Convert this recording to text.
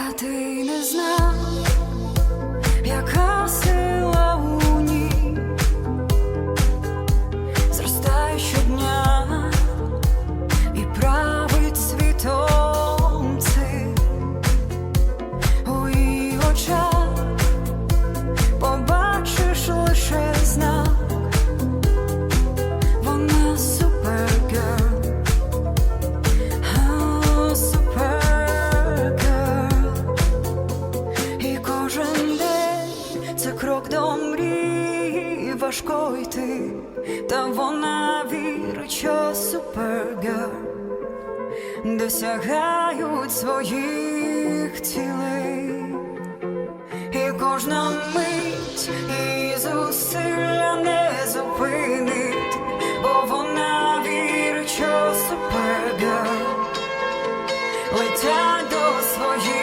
А ти крок до мрії важко йти, та вона вірить, що супергер досягають своїх цілей, і кожна мить і зусилля не зупинить, бо вона вірить, що супергер летять до своїх.